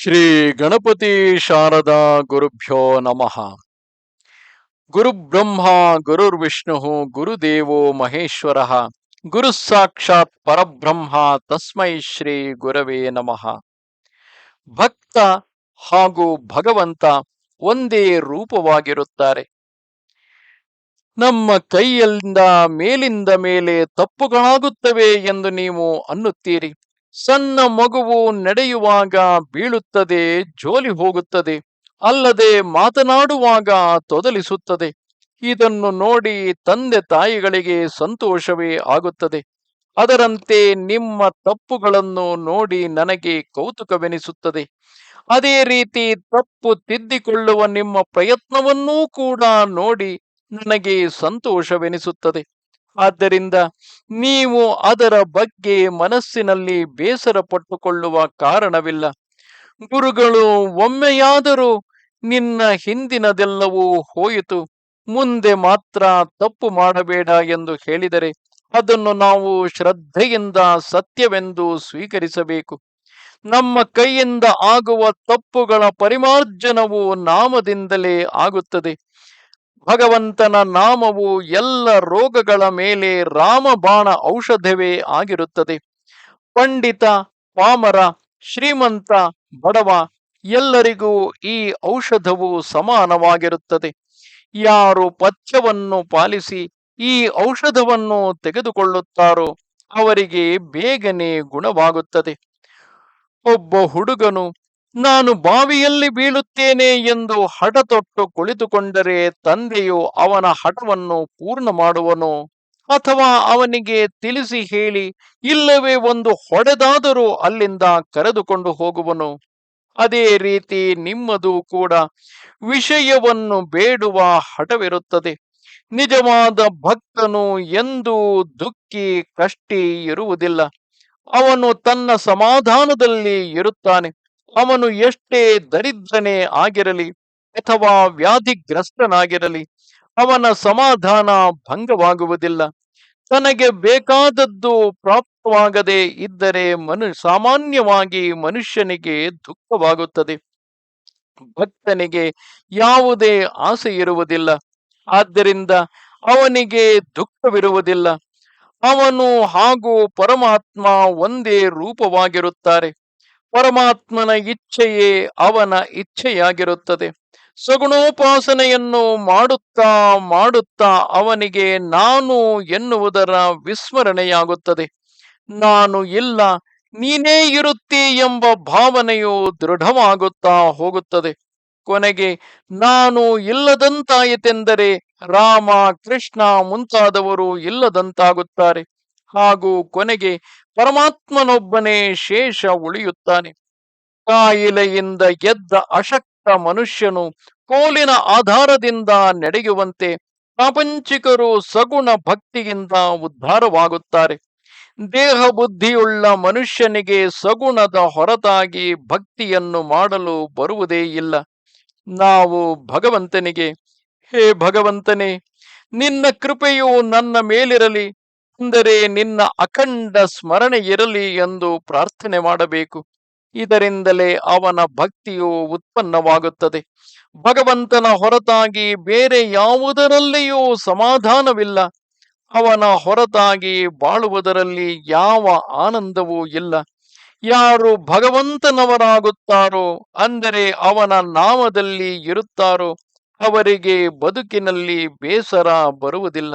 ಶ್ರೀ ಗಣಪತಿ ಶಾರದಾ ಗುರುಭ್ಯೋ ನಮಃ. ಗುರುಬ್ರಹ್ಮ ಗುರುರ್ವಿಷ್ಣು ಗುರುದೇವೋ ಮಹೇಶ್ವರ, ಗುರು ಸಾಕ್ಷಾತ್ ಪರಬ್ರಹ್ಮ ತಸ್ಮೈ ಶ್ರೀ ಗುರವೇ ನಮಃ. ಭಕ್ತ ಹಾಗೂ ಭಗವಂತ ಒಂದೇ ರೂಪವಾಗಿರುತ್ತಾರೆ. ನಮ್ಮ ಕೈಯಿಂದ ಮೇಲಿಂದ ಮೇಲೆ ತಪ್ಪುಗಳಾಗುತ್ತವೆ ಎಂದು ನೀವು ಅನ್ನುತ್ತೀರಿ. ಸಣ್ಣ ಮಗುವು ನಡೆಯುವಾಗ ಬೀಳುತ್ತದೆ, ಜೋಲಿ ಹೋಗುತ್ತದೆ, ಅಲ್ಲದೆ ಮಾತನಾಡುವಾಗ ತೊದಲಿಸುತ್ತದೆ. ಇದನ್ನು ನೋಡಿ ತಂದೆ ತಾಯಿಗಳಿಗೆ ಸಂತೋಷವೇ ಆಗುತ್ತದೆ. ಅದರಂತೆ ನಿಮ್ಮ ತಪ್ಪುಗಳನ್ನು ನೋಡಿ ನನಗೆ ಕೌತುಕವೆನಿಸುತ್ತದೆ. ಅದೇ ರೀತಿ ತಪ್ಪು ತಿದ್ದಿಕೊಳ್ಳುವ ನಿಮ್ಮ ಪ್ರಯತ್ನವನ್ನೂ ಕೂಡ ನೋಡಿ ನನಗೆ ಸಂತೋಷವೆನಿಸುತ್ತದೆ. ಆದ್ದರಿಂದ ನೀವು ಅದರ ಬಗ್ಗೆ ಮನಸ್ಸಿನಲ್ಲಿ ಬೇಸರ ಪಟ್ಟುಕೊಳ್ಳುವ ಕಾರಣವಿಲ್ಲ. ಗುರುಗಳು, ಒಮ್ಮೆಯಾದರೂ ನಿನ್ನ ಹಿಂದಿನದೆಲ್ಲವೂ ಹೋಯಿತು. ಮುಂದೆ ಮಾತ್ರ ತಪ್ಪು ಮಾಡಬೇಡ ಎಂದು ಹೇಳಿದರೆ ಅದನ್ನು ನಾವು ಶ್ರದ್ಧೆಯಿಂದ ಸತ್ಯವೆಂದು ಸ್ವೀಕರಿಸಬೇಕು. ನಮ್ಮ ಕೈಯಿಂದ ಆಗುವ ತಪ್ಪುಗಳ ಪರಿಮಾರ್ಜನವು ನಾಮದಿಂದಲೇ ಆಗುತ್ತದೆ. ಭಗವಂತನ ನಾಮವು ಎಲ್ಲ ರೋಗಗಳ ಮೇಲೆ ರಾಮಬಾಣ ಔಷಧವೇ ಆಗಿರುತ್ತದೆ. ಪಂಡಿತ, ಪಾಮರ, ಶ್ರೀಮಂತ, ಬಡವ ಎಲ್ಲರಿಗೂ ಈ ಔಷಧವು ಸಮಾನವಾಗಿರುತ್ತದೆ. ಯಾರು ಪಥ್ಯವನ್ನು ಪಾಲಿಸಿ ಈ ಔಷಧವನ್ನು ತೆಗೆದುಕೊಳ್ಳುತ್ತಾರೋ ಅವರಿಗೆ ಬೇಗನೆ ಗುಣವಾಗುತ್ತದೆ. ಒಬ್ಬ ಹುಡುಗನು ನಾನು ಬಾವಿಯಲ್ಲಿ ಬೀಳುತ್ತೇನೆ ಎಂದು ಹಠ ತೊಟ್ಟು ಕುಳಿತುಕೊಂಡರೆ ತಂದೆಯು ಅವನ ಹಠವನ್ನು ಪೂರ್ಣ ಮಾಡುವನು ಅಥವಾ ಅವನಿಗೆ ತಿಳಿಸಿ ಹೇಳಿ, ಇಲ್ಲವೇ ಒಂದು ಹೊಡೆದಾದರೂ ಅಲ್ಲಿಂದ ಕರೆದುಕೊಂಡು ಹೋಗುವನು. ಅದೇ ರೀತಿ ನಿಮ್ಮದು ಕೂಡ. ವಿಷಯವನ್ನು ಬೇಡುವ ಹಠವಿರುತ್ತದೆ. ನಿಜವಾದ ಭಕ್ತನು ಎಂದೂ ದುಃಖಿ ಕಷ್ಟಿ ಇರುವುದಿಲ್ಲ. ಅವನು ತನ್ನ ಸಮಾಧಾನದಲ್ಲಿ ಇರುತ್ತಾನೆ. ಅವನು ಎಷ್ಟೇ ದರಿದ್ರನೇ ಆಗಿರಲಿ ಅಥವಾ ವ್ಯಾಧಿಗ್ರಸ್ತನಾಗಿರಲಿ, ಅವನ ಸಮಾಧಾನ ಭಂಗವಾಗುವುದಿಲ್ಲ. ತನಗೆ ಬೇಕಾದದ್ದು ಪ್ರಾಪ್ತವಾಗದೆ ಇದ್ದರೆ ಮನು, ಸಾಮಾನ್ಯವಾಗಿ ಮನುಷ್ಯನಿಗೆ ದುಃಖವಾಗುತ್ತದೆ. ಭಕ್ತನಿಗೆ ಯಾವುದೇ ಆಸೆ ಇರುವುದಿಲ್ಲ. ಆದ್ದರಿಂದ ಅವನಿಗೆ ದುಃಖವಿರುವುದಿಲ್ಲ. ಅವನು ಹಾಗೂ ಪರಮಾತ್ಮ ಒಂದೇ ರೂಪವಾಗಿರುತ್ತಾರೆ. ಪರಮಾತ್ಮನ ಇಚ್ಛೆಯೇ ಅವನ ಇಚ್ಛೆಯಾಗಿರುತ್ತದೆ. ಸಗುಣೋಪಾಸನೆಯನ್ನು ಮಾಡುತ್ತಾ ಮಾಡುತ್ತಾ ಅವನಿಗೆ ನಾನು ಎನ್ನುವುದರ ವಿಸ್ಮರಣೆಯಾಗುತ್ತದೆ. ನಾನು ಇಲ್ಲ, ನೀನೇ ಇರುತ್ತಿ ಎಂಬ ಭಾವನೆಯು ದೃಢವಾಗುತ್ತಾ ಹೋಗುತ್ತದೆ. ಕೊನೆಗೆ, ನಾನು ಇಲ್ಲದಂತಾಯಿತೆಂದರೆ ರಾಮ, ಕೃಷ್ಣ ಮುಂತಾದವರು ಇಲ್ಲದಂತಾಗುತ್ತಾರೆ. ಹಾಗೂ ಕೊನೆಗೆ ಪರಮಾತ್ಮನೊಬ್ಬನೇ ಶೇಷ ಉಳಿಯುತ್ತಾನೆ. ಕಾಯಿಲೆಯಿಂದ ಎದ್ದ ಅಶಕ್ತ ಮನುಷ್ಯನು ಕೋಲಿನ ಆಧಾರದಿಂದ ನಡೆಯುವಂತೆ ಪ್ರಾಪಂಚಿಕರು ಸಗುಣ ಭಕ್ತಿಯಿಂದ ಉದ್ಧಾರವಾಗುತ್ತಾರೆ. ದೇಹ ಬುದ್ಧಿಯುಳ್ಳ ಮನುಷ್ಯನಿಗೆ ಸಗುಣದ ಹೊರತಾಗಿ ಭಕ್ತಿಯನ್ನು ಮಾಡಲು ಬರುವುದೇ ಇಲ್ಲ. ನಾವು ಭಗವಂತನಿಗೆ, ಹೇ ಭಗವಂತನೇ, ನಿನ್ನ ಕೃಪೆಯು ನನ್ನ ಮೇಲಿರಲಿ. ಅಂದರೆ ನಿನ್ನ ಅಖಂಡ ಸ್ಮರಣೆ ಇರಲಿ ಎಂದು ಪ್ರಾರ್ಥನೆ ಮಾಡಬೇಕು. ಇದರಿಂದಲೇ ಅವನ ಭಕ್ತಿಯು ಉತ್ಪನ್ನವಾಗುತ್ತದೆ. ಭಗವಂತನ ಹೊರತಾಗಿ ಬೇರೆ ಯಾವುದರಲ್ಲಿಯೂ ಸಮಾಧಾನವಿಲ್ಲ. ಅವನ ಹೊರತಾಗಿ ಬಾಳುವುದರಲ್ಲಿ ಯಾವ ಆನಂದವೂ ಇಲ್ಲ. ಯಾರು ಭಗವಂತನವರಾಗುತ್ತಾರೋ, ಅಂದರೆ ಅವನ ನಾಮದಲ್ಲಿ ಇರುತ್ತಾರೋ, ಅವರಿಗೆ ಬದುಕಿನಲ್ಲಿ ಬೇಸರ ಬರುವುದಿಲ್ಲ.